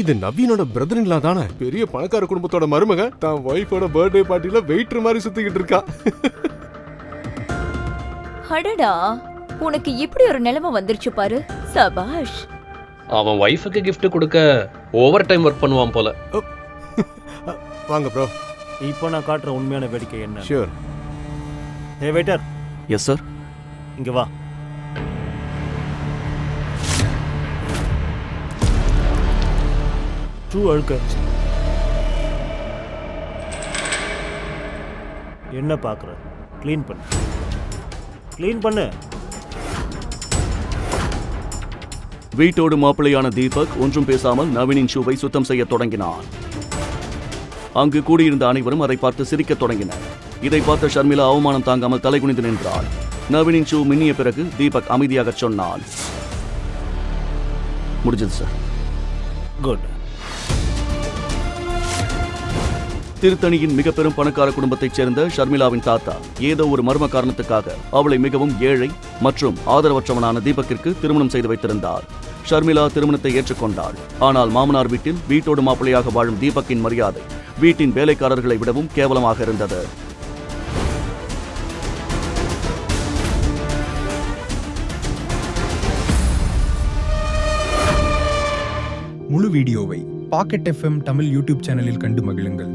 இது நவீனோட பிரதர் இல்லா தானே? பெரிய பணக்கார குடும்பத்தோட மருமக தான் ஒய்ஃபோட பர்த்டே பார்ட்டில வெயிட்டர் மாதிரி சுத்திக்கிட்டு இருக்கா. அடடா உனக்கு இப்படி ஒரு நிலைமை வந்துருச்சு பாரு சபாஷ். அவன் ஒய்ஃபுக்கு gift கொடுக்க ஓவர் டைம் ஒர்க் பண்ணுவான் போல. வாங்க ப்ரோ இப்போ நான் காட்டுற உண்மையான வேடிக்கை என்ன? ஷூர் ஏ வெயிட்டர் எஸ் சார் இங்க வா. ஷூ அழுக்க என்ன பார்க்குற? க்ளீன் பண்ணு. க்ளீன் பண்ணு. வீட்டோடு மாப்பிள்ளையான தீபக் ஒன்றும் பேசாமல் நவீனின் ஷூவை சுத்தம் செய்யத் தொடங்கினான். அங்கு கூடியிருந்த அனைவரும் அதை பார்த்து சிரிக்கத் தொடங்கினர். இதை பார்த்த ஷர்மிளா அவமானம் தாங்காமல் தலைகுனிந்து நின்றாள். நவீனின் ஷூ மின்னிய பிறகு தீபக் அமைதியாகச் சொன்னான். முடிஞ்சது சார். குட் திருத்தணியின் மிக பெரும் பணக்கார குடும்பத்தைச் சேர்ந்த ஷர்மிளாவின் தாத்தா ஏதோ ஒரு மர்ம காரணத்துக்காக அவளை மிகவும் ஏழை மற்றும் ஆதரவற்றவனான தீபக்கிற்கு திருமணம் செய்து வைத்திருந்தார். ஷர்மிளா திருமணத்தை ஏற்றுக்கொண்டாள். ஆனால் மாமனார் வீட்டில் வீட்டோடு மாப்பிள்ளையாக வாழும் தீபக்கின் மரியாதை வீட்டின் வேலைக்காரர்களை விடவும் கேவலமாக இருந்தது. முழு வீடியோவை பாக்கெட் எஃப்எம் தமிழ் யூடியூப் சேனலில் கண்டு மகிழுங்கள்.